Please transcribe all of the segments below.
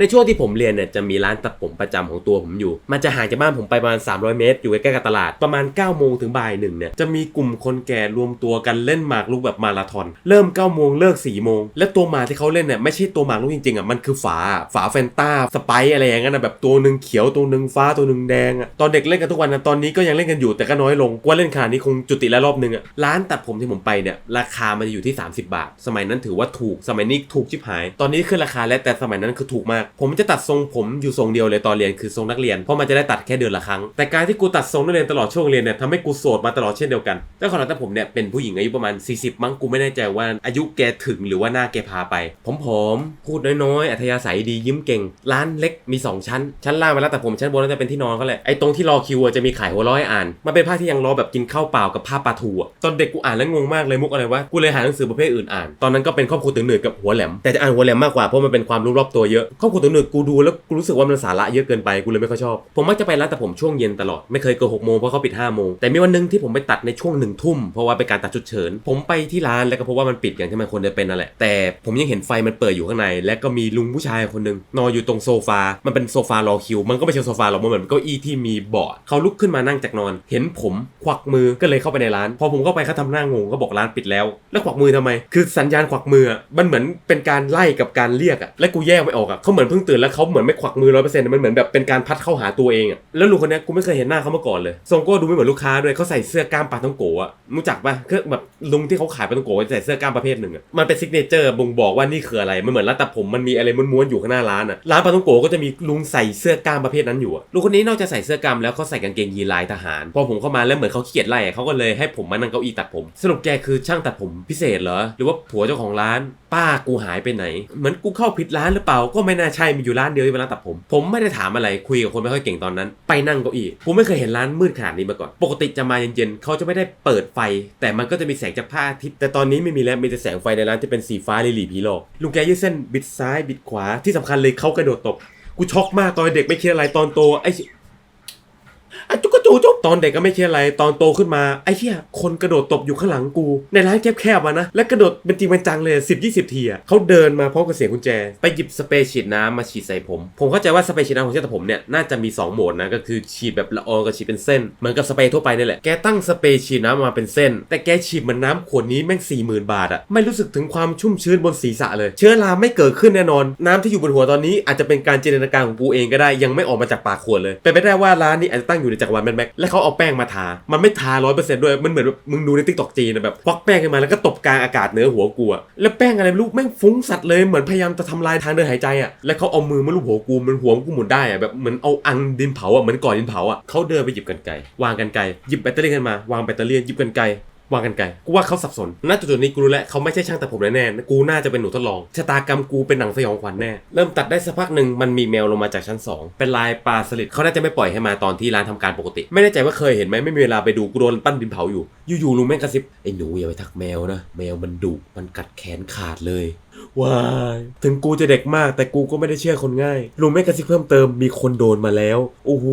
ในช่วงที่ผมเรียนเนี่ยจะมีร้านตัดผมประจำของตัวผมอยู่ มันจะห่างจากบ้านผมไปประมาณ 300 เมตร อยู่ใกล้ๆกับตลาด ประมาณ9โมงถึงบ่ายหนึ่งเนี่ย จะมีกลุ่มคนแก่รวมตัวกันเล่นหมากรุกแบบมาราธอน เริ่ม9โมงเลิก4โมง และตัวหมากที่เขาเล่นเนี่ยไม่ใช่ตัวหมากรุกจริงๆอะ มันคือฝา ฝาแฟนตาสไปอะไรอย่างเงี้ยนะแบบตัวหนึ่งเขียวตัวหนึ่งฟ้าตัวหนึ่งแดงอะ ตอนเด็กเล่นกันทุกวันนะ ตอนนี้ก็ยังเล่นกันอยู่แต่ก็น้อยลงว่าเล่นขนาดนี้คงจุติแล้วรอบนึงอะ ร้านตัดผมที่ผมไปเนี่ยราคามันจะอยู่ที่ 30 บาท สมัยนั้นถือว่าถูก สมัยนี้ถูกชิบหาย ตอนนี้ขึ้นราคาแล้วแต่สมัยนั้นคือถูกมากผมจะตัดทรงผมอยู่ทรงเดียวเลยตอนเรียนคือทรงนักเรียนเพราะมันจะได้ตัดแค่เดือนละครั้ง แต่การที่กูตัดทรงนักเรียนตลอดช่วงเรียนเนี่ยทำให้กูโสดมาตลอดเช่นเดียวกันเจ้าของร้านตัดผมเนี่ยเป็นผู้หญิงอายุประมาณ 40 มั้งกูไม่แน่ใจว่าอายุแกถึงหรือว่าหน้าแกพาไปผมผอมๆพูดน้อยๆ อัธยาศัยดียิ้มเก่ง ร้านเล็กมี 2 ชั้น ชั้นล่างเป็นร้านตัดผมชั้นบนน่าจะเป็นที่นอนเขาแหละไอ้ตรงที่รอคิวจะมีขายหัวร้อยอ่านมันเป็นภาที่ยังรอแบบกินข้าวเปล่ากับผ้าปลาทูอะตอนเด็กกูอ่านแล้วงงมากเลยมุกอะไรวะกูเลยหาหนังสือประเภทอื่นอ่าน ตอนนั้นก็เป็นครอบครัวตึงหนืดกับหัวแหลมแต่จะอ่านหัวแหลมมากกว่าเพราะมันเป็นความรู้รอบตัวเยอะครอบครัวตึงหนืดกูดูแล้วกูรู้สึกว่ามันสาระเยอะเกินไปกูเลยไม่ค่อยชอบ ผมมักจะไปร้านแตัดผมช่วงเย็นตลอดไม่เคยเกินหกโมงเพราะเขาปิดห้าโมงแต่มีวันหนึ่งที่ผมไปตัดในช่วงหนึ่งทุ่มเพราะว่าเป็นการตัดชุดเฉิน ผมไปที่ร้านแล้วก็พบว่ามันปิดอย่างที่มันควรจะเป็นนั่นแหละแต่ผมยังเห็นไฟมันเปิดอยู่ข้างใน และก็มีลุงผู้ชายคนหนึ่งนอนอยู่ตรงโซฟา มันเป็นโซฟารอคิว มันก็ไม่ใช่โซฟาหรอกมันเหมือนเก้าอี้ที่มีเบาะเขาลุกขึ้นมานั่งจากนอน เห็นผมควักมือก็เลยเข้าไปในร้าน พอผมเข้าไปเขาทำหน้างงก็บอกร้านปิดแล้ว แล้วควักมือทำไม คือสัญญาณควักมือมันเหมือนเป็นการไล่กับการเรียกอะและกูแยกไม่ออกอะเขาเหมือนเพิ่งตื่นแล้วเขาเหมือนไม่ควักมือร้อยเปอร์เซ็นต์มันเหมือนแบบเป็นการพัดเข้าหาตัวเองอะแล้วลุงคนนี้กูไม่เคยเห็นหน้าเขามาก่อนเลยทรงก็ดูไม่เหมือนลูกค้าด้วยเขาใส่เสื้อกล้ามปลาท้องโกะรู้จักปะคือแบบลุงที่เขาขายปลาท้องโกะใส่เสื้อกล้ามประเภทหนึ่งอะมันเป็นซิกเนเจอร์บ่งบอกว่านี่คืออะไรมันเหมือนร้านตัดผมมันมีอะไรม้วนๆอยู่ข้างหน้าร้านอะร้านปลาท้องโกะก็จะมีลุงใส่เสื้อกล้ามประเภทนั้นอยู่อะลุงคนนี้นอกจากใส่เสื้อกล้ามแล้วเขาใส่กางเกงยีนลายทหาร พอผมเข้ามาแล้วเหมือนเขาขี้เกียจไล่เขาก็เลยให้ผมมานั่งเก้าอี้ตัดผม สรุปแกคือช่างตัดผมพิเศษเหรอหรือว่าผัวเจ้าของร้านป้ากูหายไปไหน เหมือนกูเข้าผิดร้านหรือเปล่า ก็ไม่น่าใช่มีอยู่ร้านเดียวที่เป็นร้านตัดผม ผมไม่ได้ถามอะไรคุยกับคนไม่ค่อยเก่งตอนนั้น ไปนั่งเก้าอี้กูไม่เคยเห็นร้านมืดขนาดนี้มาก่อน ปกติจะมาเย็นๆเขาจะไม่ได้เปิดไฟ แต่มันก็จะมีแสงจากพระอาทิตย์แต่ตอนนี้ไม่มีแล้วมีแต่แสงไฟในร้านที่เป็นสีฟ้าลิลีพีโลกลุงแกยืดเส้นบิดซ้ายบิดขวาที่สำคัญเลยเขากระโดดตบกูช็อกมากตอนเด็กไม่คิดอะไรตอนโตไอ้ จุกกระจูจุกตอนเด็กก็ไม่คิดอะไรตอนโตขึ้นมาไอ้เหี้ยคนกระโดดตบอยู่ข้างหลังกู ในร้านแคบๆมานะและกระโดดเป็นจริงเป็นจังเลย 10 20 ทีอะเขาเดินมาพร้อมกับเสียงกุญแจ ไปหยิบสเปรย์ฉีดน้ำมาฉีดใส่ผม ผมเข้าใจว่าสเปรย์ฉีดน้ำของเช่ตัดผมเนี่ยน่าจะมี 2 โหมดนะก็คือฉีดแบบละอองกับฉีดเป็นเส้นเหมือนกับสเปรย์ทั่วไปนี่แหละแกตั้งสเปรย์ฉีดน้ำมาเป็นเส้น แต่แกฉีดเหมือนน้ำขวดนี้แม่ง40,000 บาทอะไม่รู้สึกถึงความชุ่มชื้นบนศีรษะเลย เชื้อราไม่เกิดขึ้นแน่นอน น้ำที่อยู่บนหัวตอนนี้อาจจะเป็นการจินตนาการของกูเองก็ได้ยังไม่ออกมาจากปากขวดเลยเป็นไปได้ว่าร้านนี้อาจจะตั้งอยู่ในจักรวาลแแบ็กและเขาเอาแป้งมาทา มันไม่ทาร้อยเปอร์เซ็นต์ด้วย มันเหมือนแบบมึงดูในติ๊กต็อกจีนนะแบบควักแป้งขึ้นมาแล้วก็ตบกลางอากาศเหนือหัวกูอะแล้วแป้งอะไรไม่รู้แม่งฟุ้งสัตว์เลยเหมือนพยายามจะทำลายทางเดินหายใจอะแล้วเขาเอามือมาลูบหัวกูมันหัวกูหมุนได้อะแบบเหมือนเอาอังดินเผาอะเหมือนก่อดินเผาอะเขาเดินไปหยิบกันไกวางกันไกหยิบแบตเตอรี่ขึ้นมาวางแบตเตอรี่หยิบกันไก วางกันไกลกูว่าเขาสับสนณจุดๆนี้กูรู้แล้วเขาไม่ใช่ช่างตัดผมแน่ๆกูน่าจะเป็นหนูทดลองชะตากรรมกูเป็นหนังสยองขวัญแน่เริ่มตัดได้สักพักหนึ่งมันมีแมวลงมาจากชั้น 2 เป็นลายปลาสลิดเขาน่าจะไม่ปล่อยให้มาตอนที่ร้านทำการปกติ ไม่แน่ใจว่าเคยเห็นไหมไม่มีเวลาไปดูกูโดนปั้นดินเผาอยู่อยู่ๆลุงแม่งกระซิบไอ้หนูอย่าไปทักแมวนะแมวมันดุมันกัดแขนขาดเลย ว้ายถึงกูจะเด็กมาก แต่กูก็ไม่ได้เชื่อคนง่ายลุงแม่กระซิบเพิ่มเติมมีคนโดนมาแล้วโอ้โห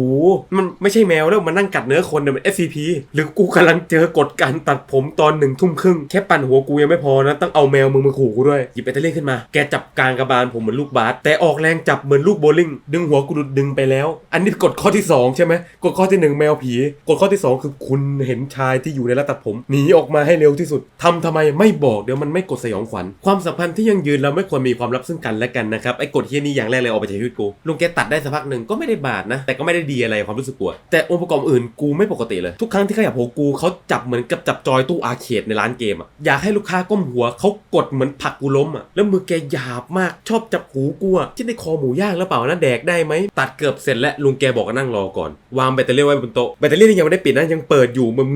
มันไม่ใช่แมวแล้วมันนั่งกัดเนื้อคนเนี่ยมัน SCP หรือกูกำลังเจอกฎการตัดผมตอนหนึ่งทุ่มครึ่งแค่ปั่นหัวกูยังไม่พอนะต้องเอาแมวมึงมาขู่กูด้วยหยิบแบตเตอรี่ขึ้นมาแกจับกลางกระบาลผมเหมือนลูกบาสแต่ออกแรงจับเหมือนลูกโบลิ่งดึงหัวกูดุดดึงไปแล้ว อันนี้กฎข้อที่สองใช่ไหมกฎข้อที่หนึ่งแมวผีกฎข้อที่สองคือคุณเห็นชายที่อยู่ในร้านตัดผมหนีออกมาให้เร็วที่สุดทำทำไมไม่บอกเดี๋ยวมันไม่กดสยองขวัญความสัมพันธ์ที่ยังยืนเราไม่ควรมีความลับซึ่งกันและกันนะครับไอ้กฎเฮียนี้อย่างแรกเลยออกไปจากชีวิตกูลุงแกตัดได้สักพักหนึ่งก็ไม่ได้บาดนะ แต่ก็ไม่ได้ดีอะไรความรู้สึกกูแต่องค์ประกอบอื่นกูไม่ปกติเลย ทุกครั้งที่ขยับหัวกูเขาจับเหมือนกับจับจอยตู้อาเคดในร้านเกมอะอยากให้ลูกค้าก้มหัวเขากดเหมือนผลักกูล้มอะแล้วมือแกหยาบมากชอบจับหูกูอะที่ในคอหมูย่างแล้วเปล่านะแดกได้ไหมตัดเกือบเสร็จแล้วลุงแกบอกก็นั่งรอก่อนวางแบตเตอรี่ไว้บนโต๊ะแบตเตอรี่นี่ยังไม่ได้ปิดนะยังเปิดอยู่มึง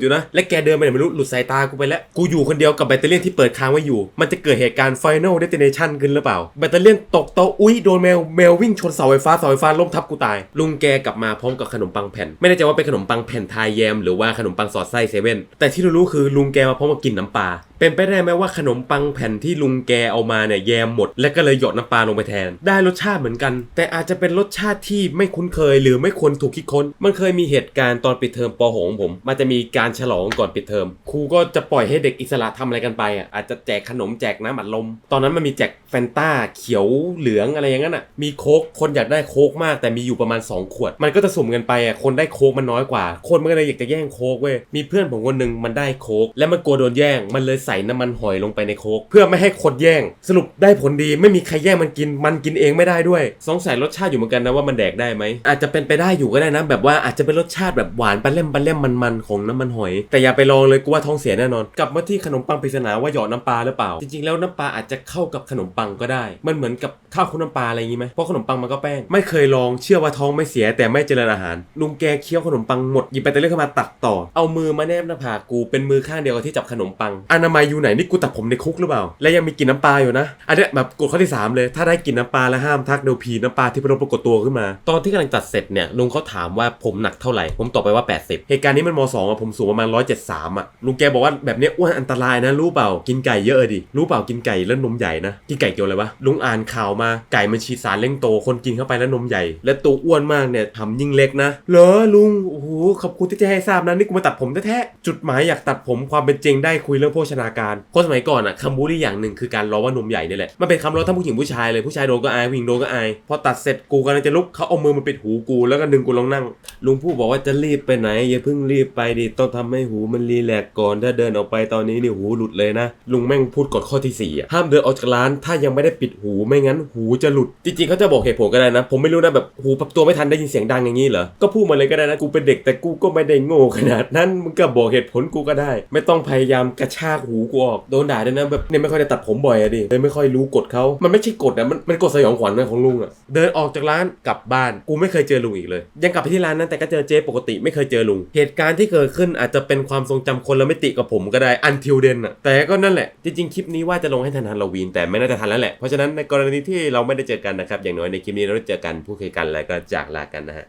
อยู่นะและแกเดินไปไหนไม่รู้หลุดสายตากูไปแล้วกูอยู่คนเดียวกับแบตเตอรี่ที่เปิดค้างไว้อยู่ มันจะเกิดเหตุการณ์ Final Destination ขึ้นหรือเปล่า แบตเตอรี่ตกโต๊ะอุ้ยโดนแมวแมววิ่งชนเสาไฟฟ้าเสาไฟฟ้าล้มทับกูตาย ลุงแกกลับมาพร้อมกับขนมปังแผ่น ไม่แน่ใจว่าเป็นขนมปังแผ่นทายแยม หรือว่าขนมปังสอดไส้เซเว่นแต่ที่รู้ๆคือลุงแกมาพร้อมกับกินน้ำปลา เป็นไปได้ไหมว่าขนมปังแผ่นที่ลุงแกเอามาเนี่ยแยมหมด แล้วก็เลยหยดน้ำปลาลงไปแทน ได้รสชาติเหมือนกัน แต่อาจจะเป็นรสชาติที่ไม่คุ้นเคยหรือไม่ควรถูกคิดค้น มันเคยมีเหตุการณ์ตอนปิดเทอมป .6 ของผม มันจะมีการฉลองก่อนปิดเทอมครูก็จะปล่อยให้เด็กอิสระทำอะไรกันไปอะอาจจะแจกขนมแจกน้ำอัดลม ตอนนั้นมันมีแจกแฟนต้าเขียวเหลืองอะไรอย่างนั้นอะมีโค้กคนอยากได้โค้กมาก แต่มีอยู่ประมาณ 2 ขวด มันก็จะสุ่มกันไปอะคนได้โค้กมันน้อยกว่า คนมันก็เลยอยากจะแย่งโค้กเว้ยมีเพื่อนผมคนหนึ่งมันได้โค้กและมันกลัวโดนแย่งมันเลยใส่น้ำมันหอยลงไปในโคกเพื่อไม่ให้คนแย่ง สรุปได้ผลดีไม่มีใครแย่งมันกิน มันกินเองไม่ได้ด้วยสงสัยรสชาติอยู่เหมือนกันนะว่ามันแดกได้ไหมอาจจะเป็นไปได้อยู่ก็ได้นะ แบบว่าอาจจะเป็นรสชาติแบบหวานปลาเล่มปลาเล่มมันๆของน้ำมันหอย แต่อย่าไปลองเลยกูว่าท้องเสียแน่นอน กลับมาที่ขนมปังปริศนาว่าหยอดน้ำปลาหรือเปล่า จริงๆแล้วน้ำปลาอาจจะเข้ากับขนมปังก็ได้ มันเหมือนกับข้าวคลุกน้ำปลาอะไรอย่างงี้ไหมเพราะขนมปังมันก็แป้งไม่เคยลองเชื่อว่าท้องไม่เสียแต่ไม่เจริญอาหารลุงแกเคี้ยวขนมปังหมดหยิบไปแต่เรื่องเข้ามาตักต่อ เอามือมาแนบหน้าผากกูเป็นมือข้างเดียวกับที่จับขนมปังอนามัยอยู่ไหนนี่กูตัดผมในคุกหรือเปล่า และยังมีกลิ่นน้ำปลาอยู่นะ อันเนี้ยแบบกฎข้อที่ 3 เลย ถ้าได้กลิ่นน้ำปลาแล้วห้ามทักเดวพีน้ำปลาที่พนมปรากฏตัวขึ้นมา ตอนที่กำลังตัดเสร็จเนี่ยลุงเขาถามว่าผมหนักเท่าไหร่ ผมตอบไปว่า 80 เหตุการณ์นี้มันม 2อะผมสูงประมาณ173อะลุงแกบอกว่าแบบเนี้ยอ้วนอันตรายนะรู้เปล่ากินไก่เยอะดิรู้เปล่ากินไก่แล้วนมใหญ่นะกินไก่เกี่ยวอะไรวะลุงอ่านข่าวมาไก่มันฉีดสารเร่งโตคนกินเข้าไปแล้วนมใหญ่ และตัวอ้วนมากเนี่ยทำยิ่งเล็กนะเหรอลุงโอ้โหขอบคุณที่แจ้งให้ทราบนะนี่กูมาตัดผมแท้ๆจุดหมายอยากตัดผมความเป็นจริงได้คุยเรื่องโภชนาการคนสมัยก่อนอะคำบูลลี่อย่างหนึ่งคือการล้อว่านมใหญ่นี่แหละมันเป็นคำล้อทั้งผู้หญิงผู้ชายเลยผู้ชายโดนก็อายผู้หญิงโดนก็อายพอตัดเสร็จกูกำลังจะลุกเขาเอามือมาปิดหูกูแล้วก็ดึงกูลงนั่ง ลุงพูดบอกว่าจะรีบไปไหนอย่าเพิ่งรีบไปดิต้องทำให้หูมันรีแลกก่อนถ้าเดินออกไปตอนนี้นี่หูหลุดเลยนะ ลุงแม่งพูดกฎข้อที่สี่อะห้ามเดินออกจากร้านถ้ายังไม่ได้ปิดหูไม่งั้นหูจะหลุด จริงๆเขาจะบอกเหตุผลก็ได้นะ ผมไม่รู้นะแบบหูปรับตัวไม่ทันได้ยินเสียงดังอย่างนี้เหรอ ก็พูดมาเลยก็ได้นะ กูเป็นเด็กแต่กูก็ไม่ได้โง่ขนาดนั้นมึงก็บอกเหตุผลกูก็ได้ ไม่ต้องพยายามกระชากหูกูออกโดนด่าด้วยนะแบบเนี่ยไม่ค่อยได้ตัดผมบ่อยอะดิเลยไม่ค่อยรู้กฎเขามันไม่ใช่กฎนะมันมันกฎสยองขวัญนะของลุงอะเดินออกจากร้านกลับบ้านกูไม่เคยเจอลุงอีกเลย ยังกลับไปที่ร้านนั้นแต่ก็เจอเจ๊ปกติไม่เคยเจอลุงเหตุการณ์ที่เกิดขึ้นอาจจะเป็นความทรงจำคนละมิติกับผมก็ได้อันทิวเดนอะแต่ก็นั่นแหละ จริงๆคลิปนี้ว่าจะลงให้ทันฮันโลวีนแต่ไม่น่าจะทันแล้วแหละเพราะฉะนั้นในกรณีที่เราไม่ได้เจอกันนะครับอย่างน้อยในคลิปนี้เราได้เจอกันพูดคุยกันแล้วก็จากลากันนะฮะ